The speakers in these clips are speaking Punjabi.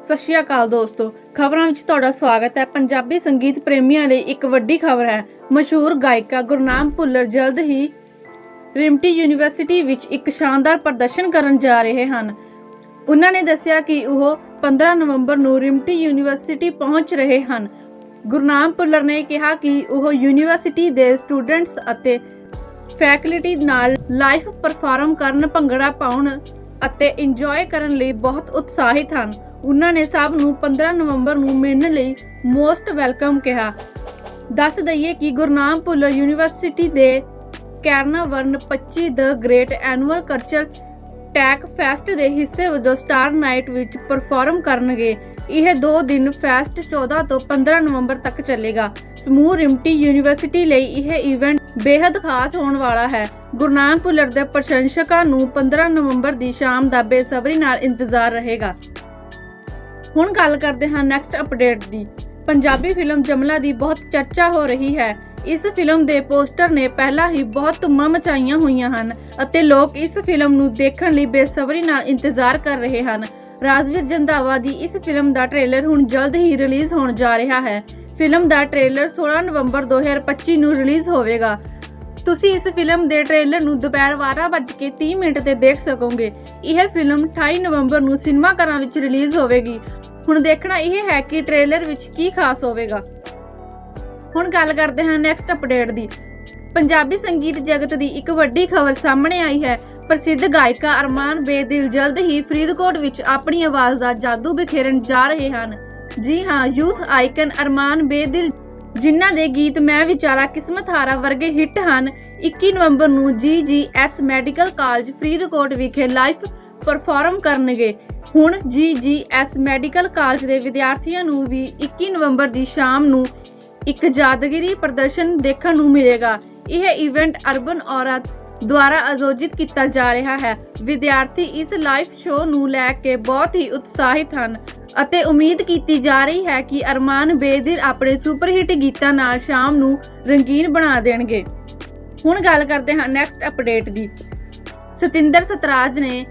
ਸਤਿ ਸ਼੍ਰੀ ਅਕਾਲ ਦੋਸਤੋ, ਖਬਰਾਂ ਵਿੱਚ ਤੁਹਾਡਾ ਸਵਾਗਤ ਹੈ। ਪੰਜਾਬੀ ਸੰਗੀਤ ਪ੍ਰੇਮੀਆਂ ਲਈ ਇੱਕ ਵੱਡੀ ਖਬਰ ਹੈ। ਮਸ਼ਹੂਰ ਗਾਇਕਾ ਗੁਰਨਾਮ ਭੁੱਲਰ ਜਲਦ ਹੀ ਰਿਮਟੀ ਯੂਨੀਵਰਸਿਟੀ ਵਿੱਚ ਇੱਕ ਸ਼ਾਨਦਾਰ ਪ੍ਰਦਰਸ਼ਨ ਕਰਨ ਜਾ ਰਹੇ ਹਨ। ਉਹਨਾਂ ਨੇ ਦੱਸਿਆ ਕਿ ਉਹ 15 ਨਵੰਬਰ ਨੂੰ ਰਿਮਟੀ ਯੂਨੀਵਰਸਿਟੀ ਪਹੁੰਚ ਰਹੇ ਹਨ। ਗੁਰਨਾਮ ਭੁੱਲਰ ਨੇ ਕਿਹਾ ਕਿ ਉਹ ਯੂਨੀਵਰਸਿਟੀ ਦੇ ਸਟੂਡੈਂਟਸ ਅਤੇ ਫੈਕਲਟੀ ਨਾਲ ਲਾਈਵ ਪਰਫਾਰਮ ਕਰਨ ਭੰਗੜਾ ਪਾਉਣ ਅਤੇ ਇੰਜੋਏ ਕਰਨ ਲਈ ਬਹੁਤ ਉਤਸ਼ਾਹਿਤ ਹਨ। ਉਹਨਾਂ ਨੇ ਸਭ ਨੂੰ 15 ਨਵੰਬਰ ਨੂੰ ਮਿਲਣ ਲਈ ਮੋਸਟ ਵੈਲਕਮ ਕਿਹਾ। ਦੱਸ ਦਈਏ ਕਿ ਗੁਰਨਾਮ ਭੁੱਲਰ ਯੂਨੀਵਰਸਿਟੀ ਦੇ ਕੈਰਨਾਵਰਨ 25 the great annual culture tech fest ਦੇ ਹਿੱਸੇ ਵਜੋਂ ਸਟਾਰ ਨਾਈਟ ਵਿੱਚ ਪਰਫਾਰਮ ਕਰਨਗੇ। ਇਹ 2 ਦਿਨ ਫੈਸਟ 14 ਤੋਂ 15 ਨਵੰਬਰ ਤੱਕ ਚੱਲੇਗਾ। ਸਮੂਹ ਰਿਮਟੀ ਯੂਨੀਵਰਸਿਟੀ ਲਈ ਇਹ ਇਵੈਂਟ ਬੇहद ਖਾਸ ਹੋਣ ਵਾਲਾ ਹੈ। ਗੁਰਨਾਮ ਭੁੱਲਰ ਦੇ ਪ੍ਰਸ਼ੰਸਕਾਂ ਨੂੰ 15 ਨਵੰਬਰ ਦੀ ਸ਼ਾਮ ਦਾ ਬੇਸਬਰੀ ਨਾਲ ਇੰਤਜ਼ਾਰ ਰਹੇਗਾ। ਹੁਣ ਗੱਲ ਕਰਦੇ ਹਾਂ ਨੈਕਸਟ ਅਪਡੇਟ ਦੀ। ਪੰਜਾਬੀ ਫਿਲਮ ਜਮਲਾ ਦੀ ਬਹੁਤ ਚਰਚਾ ਹੋ ਰਹੀ ਹੈ। ਇਸ ਫਿਲਮ ਦੇ ਪੋਸਟਰ ਨੇ ਪਹਿਲਾਂ ਹੀ ਬਹੁਤ ਧੁੰਮਾਂ ਮਚਾਈਆਂ ਹੋਈਆਂ ਹਨ ਅਤੇ ਲੋਕ ਇਸ ਫਿਲਮ ਨੂੰ ਦੇਖਣ ਲਈ ਬੇਸਬਰੀ ਨਾਲ ਇੰਤਜ਼ਾਰ ਕਰ ਰਹੇ ਹਨ। ਰਾਜਵੀਰ ਜੰਧਾਵਾ ਦੀ ਇਸ ਫਿਲਮ ਦਾ ਟ੍ਰੇਲਰ ਹੁਣ ਜਲਦ ਹੀ ਰਿਲੀਜ਼ ਹੋਣ ਜਾ ਰਿਹਾ ਹੈ। ਫਿਲਮ ਦਾ ਟ੍ਰੇਲਰ 16 ਨਵੰਬਰ 2025 ਨੂੰ ਰਿਲੀਜ਼ ਹੋਵੇਗਾ। ਤੁਸੀਂ ਇਸ ਫਿਲਮ ਦੇ ਟ੍ਰੇਲਰ ਨੂੰ ਦੁਪਹਿਰ 12:30 ਮਿੰਟ ਤੇ ਦੇਖ ਸਕੋਗੇ। ਇਹ ਫਿਲਮ 28 ਨਵੰਬਰ ਨੂੰ ਸਿਨੇਮਾ ਘਰਾਂ ਵਿੱਚ ਰਿਲੀਜ਼ ਹੋਵੇਗੀ। ਹੁਣ ਦੇਖਣਾ ਇਹ ਹੈ ਕਿ ਟ੍ਰੇਲਰ ਵਿੱਚ ਕੀ ਖਾਸ ਹੋਵੇਗਾ। ਹੁਣ ਗੱਲ ਕਰਦੇ ਹਾਂ ਨੈਕਸਟ ਅਪਡੇਟ ਦੀ। ਪੰਜਾਬੀ ਸੰਗੀਤ ਜਗਤ ਦੀ ਇੱਕ ਵੱਡੀ ਖਬਰ ਸਾਹਮਣੇ ਆਈ ਹੈ। ਪ੍ਰਸਿੱਧ ਗਾਇਕਾ ਅਰਮਾਨ ਬੇਦਿਲ ਜਲਦ ਹੀ ਫਰੀਦਕੋਟ ਵਿੱਚ ਆਪਣੀ ਆਵਾਜ਼ ਦਾ ਜਾਦੂ ਬਿਖੇਰਨ ਜਾ ਰਹੇ ਹਨ। ਜੀ ਹਾਂ, ਯੂਥ ਆਈਕਨ ਅਰਮਾਨ ਬੇਦਿਲ ਜਿਨ੍ਹਾਂ ਦੇ ਗੀਤ ਮੈਂ ਵਿਚਾਰਾ ਕਿਸਮਤ ਹਾਰਾ ਵਰਗੇ ਹਿੱਟ ਹਨ 21 ਨਵੰਬਰ ਨੂੰ ਜੀਜੀਐਸ ਮੈਡੀਕਲ ਕਾਲਜ ਫਰੀਦਕੋਟ ਵਿਖੇ ਲਾਈਵ ਪਰਫਾਰਮ ਕਰਨਗੇ। ਹੁਣ ਜੀਜੀਐਸ ਮੈਡੀਕਲ ਕਾਲਜ ਦੇ ਵਿਦਿਆਰਥੀਆਂ ਨੂੰ ਵੀ 21 ਨਵੰਬਰ ਦੀ ਸ਼ਾਮ ਨੂੰ ਇੱਕ ਯਾਦਗਾਰੀ ਪ੍ਰਦਰਸ਼ਨ ਦੇਖਣ ਨੂੰ ਮਿਲੇਗਾ। ਇਹ ਇਵੈਂਟ ਅਰਬਨ ਔਰਤ ਦੁਆਰਾ ਆਯੋਜਿਤ ਕੀਤਾ ਜਾ ਰਿਹਾ ਹੈ। ਵਿਦਿਆਰਥੀ ਇਸ ਲਾਈਵ ਸ਼ੋਅ ਨੂੰ ਲੈ ਕੇ ਬਹੁਤ ਹੀ ਉਤਸ਼ਾਹਿਤ ਹਨ ਅਤੇ ਉਮੀਦ ਕੀਤੀ ਜਾ ਰਹੀ ਹੈ ਕਿ ਅਰਮਾਨ ਬੇਦਿਰ ਆਪਣੇ ਸੁਪਰਹਿੱਟ ਗੀਤਾਂ ਨਾਲ ਸ਼ਾਮ ਨੂੰ ਰੰਗੀਨ ਬਣਾ ਦੇਣਗੇ। ਹੁਣ ਗੱਲ ਕਰਦੇ ਹਾਂ ਨੈਕਸਟ ਅਪਡੇਟ ਦੀ। ਸਤਿੰਦਰ ਸਤਰਾਜ ਨੇ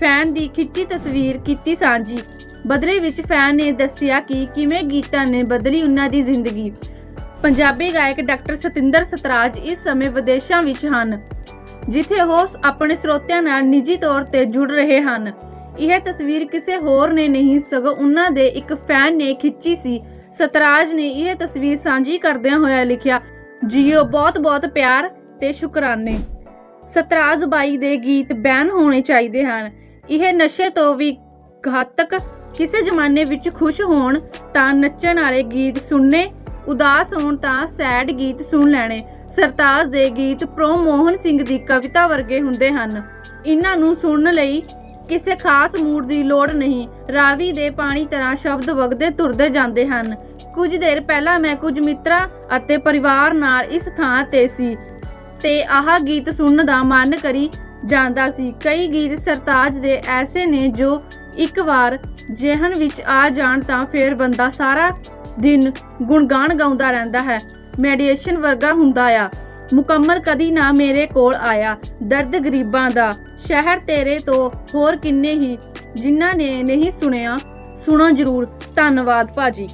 ਫੈਨ ਦੀ ਖਿੱਚੀ ਤਸਵੀਰ ਕੀਤੀ ਸਾਂਝੀ। ਬਦਲੇ ਵਿੱਚ ਫੈਨ ਨੇ ਦੱਸਿਆ ਕਿ ਕਿਵੇਂ ਗੀਤਾਂ ਨੇ ਬਦਲੀ ਉਹਨਾਂ ਦੀ ਜ਼ਿੰਦਗੀ। ਪੰਜਾਬੀ ਗਾਇਕ ਡਾਕਟਰ ਸਤਿੰਦਰ ਸਤਰਾਜ ਇਸ ਸਮੇਂ ਵਿਦੇਸ਼ਾਂ ਵਿੱਚ ਹਨ, ਜਿੱਥੇ ਉਹ ਆਪਣੇ ਸਰੋਤਿਆਂ ਨਾਲ ਨਿੱਜੀ ਤੌਰ ਤੇ ਜੁੜ ਰਹੇ ਹਨ। ਇਹ ਤਸਵੀਰ ਕਿਸੇ ਹੋਰ ਨੇ ਨਹੀਂ, ਸਗੋਂ ਉਹਨਾਂ ਦੇ ਇੱਕ ਫੈਨ ਨੇ ਖਿੱਚੀ ਸੀ। ਸਤਰਾਜ ਨੇ ਇਹ ਤਸਵੀਰ ਸਾਂਝੀ ਕਰਦਿਆਂ ਹੋਇਆ ਲਿਖਿਆ, ਜੀਓ, ਬਹੁਤ-ਬਹੁਤ ਪਿਆਰ ਤੇ ਸ਼ੁਕਰਾਨੇ। ਸਤਰਾਜ ਬਾਈ ਦੇ ਗੀਤ ਬੈਨ ਹੋਣੇ ਚਾਹੀਦੇ ਹਨ। ਇਹ ਨਸ਼ੇ ਤੋਂ ਵੀ ਘਾਤਕ ਕਿਸੇ ਜ਼ਮਾਨੇ ਵਿੱਚ ਖੁਸ਼ ਹੋਣ ਤਾਂ ਨੱਚਣ ਵਾਲੇ ਗੀਤ ਸੁਣਨੇ, ਉਦਾਸ ਹੋਣ ਤਾਂ ਸੈਡ ਗੀਤ ਸੁਣ ਲੈਣੇ। ਸਰਤਾਜ ਦੇ ਗੀਤ ਪ੍ਰੋ ਮੋਹਨ ਸਿੰਘ ਦੀ ਕਵਿਤਾ ਵਰਗੇ ਹੁੰਦੇ ਹਨ। ਇਹਨਾਂ ਨੂੰ ਸੁਣਨ ਲਈ ਕਿਸੇ ਖਾਸ ਮੂਡ ਦੀ ਲੋੜ ਨਹੀਂ। ਰਾਵੀ ਦੇ ਪਾਣੀ ਤਰ੍ਹਾਂ ਸ਼ਬਦ ਵਗਦੇ ਤੁਰਦੇ ਜਾਂਦੇ ਹਨ। ਕੁਝ ਦੇਰ ਪਹਿਲਾਂ ਮੈਂ ਕੁਝ ਮਿੱਤਰਾਂ ਅਤੇ ਪਰਿਵਾਰ ਨਾਲ ਇਸ ਥਾਂ ਤੇ ਸੀ। ਤੇ ਆਹ ਗੀਤ ਸੁਣਨ ਦਾ ਮਨ ਕਰੀ ਜਾਂਦਾ ਸੀ। ਕਈ ਗੀਤ ਸਰਤਾਜ ਦੇ ਐਸੇ ਨੇ ਜੋ ਇੱਕ ਵਾਰ ਜਿਹਨ ਵਿੱਚ ਆ ਜਾਣ ਤਾਂ ਫੇਰ ਬੰਦਾ ਸਾਰਾ ਦਿਨ ਗੁਣਗਾਨ ਗਾਉਂਦਾ ਰਹਿੰਦਾ ਹੈ। ਮੈਡੀਏਸ਼ਨ ਵਰਗਾ ਹੁੰਦਾ ਆ। ਮੁਕੰਮਲ ਕਦੀ ਨਾ ਮੇਰੇ ਕੋਲ ਆਇਆ। ਦਰਦ ਗਰੀਬਾਂ ਦਾ। ਸ਼ਹਿਰ ਤੇਰੇ ਤੋਂ ਹੋਰ ਕਿੰਨੇ ਹੀ। ਜਿਨ੍ਹਾਂ ਨੇ ਨਹੀਂ ਸੁਣਿਆ, ਸੁਣੋ ਜਰੂਰ। ਧੰਨਵਾਦ ਭਾਜੀ।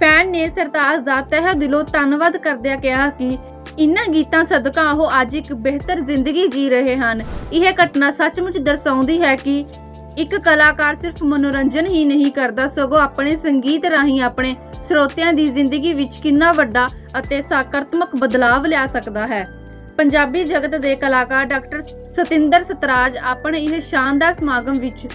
ਫੈਨ ਨੇ ਸਰਤਾਜ ਦਾ ਤਹਿ ਦਿਲੋਂ ਧੰਨਵਾਦ ਕਰਦਿਆਂ ਕਿਹਾ ਕਿ ਇਨ੍ਹਾਂ ਗੀਤਾਂ ਸਦਕਾ ਉਹ ਅੱਜ ਇੱਕ ਬਿਹਤਰ ਜ਼ਿੰਦਗੀ ਜੀ ਰਹੇ ਹਨ। ਇਹ ਘਟਨਾ ਸੱਚਮੁੱਚ ਦਰਸਾਉਂਦੀ ਹੈ ਕਿ ਇੱਕ ਕਲਾਕਾਰ ਸਿਰਫ ਮਨੋਰੰਜਨ ਹੀ ਨਹੀਂ ਕਰਦਾ, ਸਗੋਂ ਆਪਣੇ ਸੰਗੀਤ ਰਾਹੀਂ ਆਪਣੇ ਸਰੋਤਿਆਂ ਦੀ ਜ਼ਿੰਦਗੀ ਵਿੱਚ ਕਿੰਨਾ ਵੱਡਾ ਅਤੇ ਸਕਾਰਾਤਮਕ ਬਦਲਾਵ ਲਿਆ ਸਕਦਾ ਹੈ। ਪੰਜਾਬੀ ਜਗਤ ਦੇ ਕਲਾਕਾਰ ਡਾਕਟਰ ਸਤਿੰਦਰ ਸਤਰਾਜ ਆਪਣੇ ਇਹ ਸ਼ਾਨਦਾਰ ਸਮਾਗਮ ਵਿੱਚ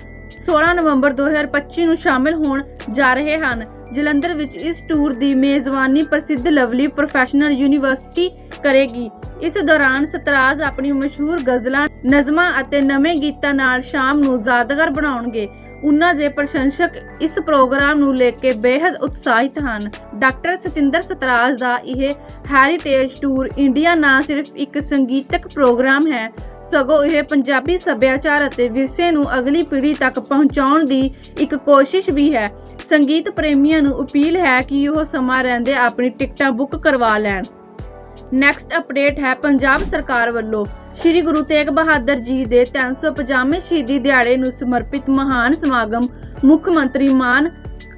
16 ਨਵੰਬਰ 2025 ਨੂੰ ਸ਼ਾਮਿਲ ਹੋਣ ਜਾ ਰਹੇ ਹਨ। ਜਲੰਧਰ ਵਿੱਚ ਇਸ ਟੂਰ ਦੀ ਮੇਜ਼ਬਾਨੀ ਪ੍ਰਸਿੱਧ ਲਵਲੀ ਪ੍ਰੋਫੈਸ਼ਨਲ ਯੂਨੀਵਰਸਿਟੀ ਕਰੇਗੀ। ਇਸ ਦੌਰਾਨ ਸਤਰਾਜ ਆਪਣੀ ਮਸ਼ਹੂਰ ਗਜ਼ਲਾਂ, ਨਜ਼ਮਾਂ ਅਤੇ ਨਵੇਂ ਗੀਤਾਂ ਨਾਲ ਸ਼ਾਮ ਨੂੰ ਯਾਦਗਾਰ ਬਣਾਉਣਗੇ। ਉਹਨਾਂ ਦੇ ਪ੍ਰਸ਼ੰਸਕ ਇਸ ਪ੍ਰੋਗਰਾਮ ਨੂੰ ਲੈ ਕੇ ਬੇहद ਉਤਸ਼ਾਹਿਤ ਹਨ। ਡਾਕਟਰ ਸਤਿੰਦਰ ਸਤਰਾਜ ਦਾ ਇਹ ਹੈਰੀਟੇਜ ਟੂਰ ਇੰਡੀਆ ਨਾ ਸਿਰਫ ਇੱਕ ਸੰਗੀਤਕ ਪ੍ਰੋਗਰਾਮ ਹੈ, ਸਗੋਂ ਇਹ ਪੰਜਾਬੀ ਸੱਭਿਆਚਾਰ ਅਤੇ ਵਿਰਸੇ ਨੂੰ ਅਗਲੀ ਪੀੜ੍ਹੀ ਤੱਕ ਪਹੁੰਚਾਉਣ ਦੀ ਇੱਕ ਕੋਸ਼ਿਸ਼ ਵੀ ਹੈ। ਸੰਗੀਤ ਪ੍ਰੇਮੀਆਂ ਨੂੰ ਅਪੀਲ ਹੈ ਕਿ ਉਹ ਸਮਾਂ ਰਹਿੰਦੇ ਆਪਣੀ ਟਿਕਟਾਂ ਬੁੱਕ ਕਰਵਾ ਲੈਣ। ਨੈਕਸਟ ਅਪਡੇਟ ਹੈ ਪੰਜਾਬ ਸਰਕਾਰ ਵੱਲੋਂ। ਸ੍ਰੀ ਗੁਰੂ ਤੇਗ ਬਹਾਦਰ ਜੀ ਦੇ 350ਵੇਂ ਸ਼ਹੀਦੀ ਦਿਹਾੜੇ ਨੂੰ ਸਮਰਪਿਤ ਮਹਾਨ ਸਮਾਗਮ ਮੁੱਖ ਮੰਤਰੀ ਮਾਨ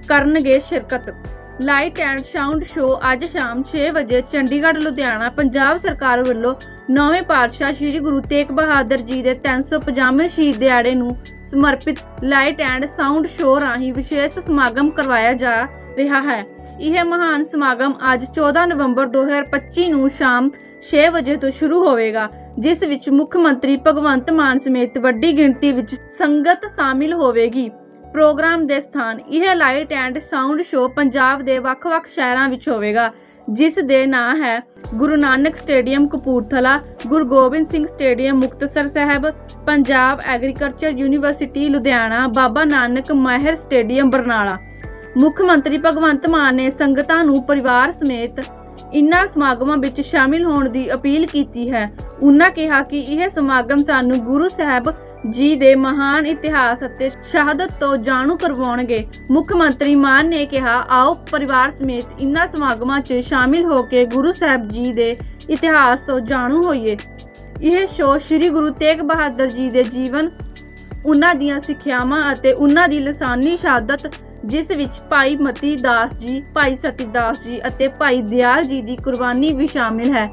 ਕਰਨਗੇ ਸ਼ਿਰਕਤ। ਲਾਈਟ ਐਂਡ ਸਾਊਂਡ ਸ਼ੋਅ ਅੱਜ ਸ਼ਾਮ 6 ਵਜੇ ਚੰਡੀਗੜ੍ਹ, ਲੁਧਿਆਣਾ, ਪੰਜਾਬ ਸਰਕਾਰ ਵੱਲੋਂ ਨੌਵੇਂ ਪਾਤਸ਼ਾਹ ਸ੍ਰੀ ਗੁਰੂ ਤੇਗ ਬਹਾਦਰ ਜੀ ਦੇ 350ਵੇਂ ਸ਼ਹੀਦ ਦਿਹਾੜੇ ਨੂੰ ਸਮਰਪਿਤ ਲਾਈਟ ਐਂਡ ਸਾਊਂਡ ਸ਼ੋਅ ਰਾਹੀਂ ਵਿਸ਼ੇਸ਼ ਸਮਾਗਮ ਕਰਵਾਇਆ ਜਾ ਰਿਹਾ ਹੈ। ਇਹ ਮਹਾਨ ਸਮਾਗਮ ਅੱਜ 14 ਨਵੰਬਰ 2025 ਨੂੰ ਸ਼ਾਮ 6 ਵਜੇ ਤੋਂ ਸ਼ੁਰੂ ਹੋਵੇਗਾ, ਜਿਸ ਵਿੱਚ ਮੁੱਖ ਮੰਤਰੀ ਭਗਵੰਤ ਮਾਨ ਸਮੇਤ ਵੱਡੀ ਗਿਣਤੀ ਵਿੱਚ ਸੰਗਤ ਸ਼ਾਮਿਲ ਹੋਵੇਗੀ। ਪ੍ਰੋਗਰਾਮ ਦੇ ਸਥਾਨ ਇਹ light and sound show Punjab ਦੇ ਵੱਖ-ਵੱਖ ਸ਼ਹਿਰਾਂ ਵਿੱਚ ਹੋਵੇਗਾ, ਜਿਸ ਦੇ ਨਾਂ ਹੈ Guru Nanak stadium Kapurthala, Guru Gobind Singh stadium Muktsar Sahib, Punjab agriculture university Ludhiana, Baba Nanak Mahir stadium Barnala. ਮੁੱਖ ਮੰਤਰੀ ਭਗਵੰਤ ਮਾਨ ਨੇ ਸੰਗਤਾਂ ਨੂੰ ਪਰਿਵਾਰ ਸਮੇਤ ਇਨ੍ਹਾਂ ਸਮਾਗਮਾਂ ਵਿੱਚ ਸ਼ਾਮਿਲ ਹੋਣ ਦੀ ਅਪੀਲ ਕੀਤੀ ਹੈ। ਉਨ੍ਹਾਂ ਕਿਹਾ ਕਿ ਇਹ ਸਮਾਗਮ ਸਾਨੂੰ ਗੁਰੂ ਸਾਹਿਬ ਜੀ ਦੇ ਮਹਾਨ ਇਤਿਹਾਸ ਅਤੇ ਸ਼ਹਾਦਤ ਤੋਂ ਜਾਣੂ ਕਰਵਾਉਣਗੇ। ਮੁੱਖ ਮੰਤਰੀ ਮਾਨ ਨੇ ਕਿਹਾ, ਆਓ ਪਰਿਵਾਰ ਸਮੇਤ ਇਨ੍ਹਾਂ ਸਮਾਗਮਾਂ 'ਚ ਸ਼ਾਮਿਲ ਹੋ ਕੇ ਗੁਰੂ ਸਾਹਿਬ ਜੀ ਦੇ ਇਤਿਹਾਸ ਤੋਂ ਜਾਣੂ ਹੋਈਏ। ਇਹ ਸ਼ੋਅ ਸ੍ਰੀ ਗੁਰੂ ਤੇਗ ਬਹਾਦਰ ਜੀ ਦੇ ਜੀਵਨ ਉਹਨਾਂ ਦੀਆਂ ਸਿੱਖਿਆਵਾਂ ਅਤੇ ਉਹਨਾਂ ਦੀ ਲਸਾਨੀ ਸ਼ਹਾਦਤ ਜਿਸ ਵਿੱਚ ਭਾਈ ਮਤੀ ਦਾਸ ਜੀ, ਭਾਈ ਸਤੀ ਦਾਸ ਜੀ ਅਤੇ ਭਾਈ ਦਿਆਲ ਜੀ ਦੀ ਕੁਰਬਾਨੀ ਵੀ ਸ਼ਾਮਿਲ ਹੈ।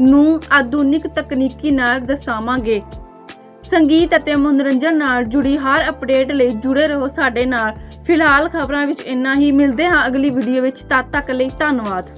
ਨੂੰ ਆਧੁਨਿਕ ਤਕਨੀਕੀ ਨਾਲ ਦਰਸਾਵਾਂਗੇ। ਸੰਗੀਤ ਅਤੇ ਮਨੋਰੰਜਨ ਨਾਲ ਜੁੜੀ ਹਰ ਅਪਡੇਟ ਲਈ ਜੁੜੇ ਰਹੋ ਸਾਡੇ ਨਾਲ। ਫਿਲਹਾਲ ਖਬਰਾਂ ਵਿੱਚ ਇੰਨਾ ਹੀ। ਮਿਲਦੇ ਹਾਂ ਅਗਲੀ ਵੀਡੀਓ ਵਿੱਚ। ਤਦ ਤੱਕ ਲਈ ਧੰਨਵਾਦ।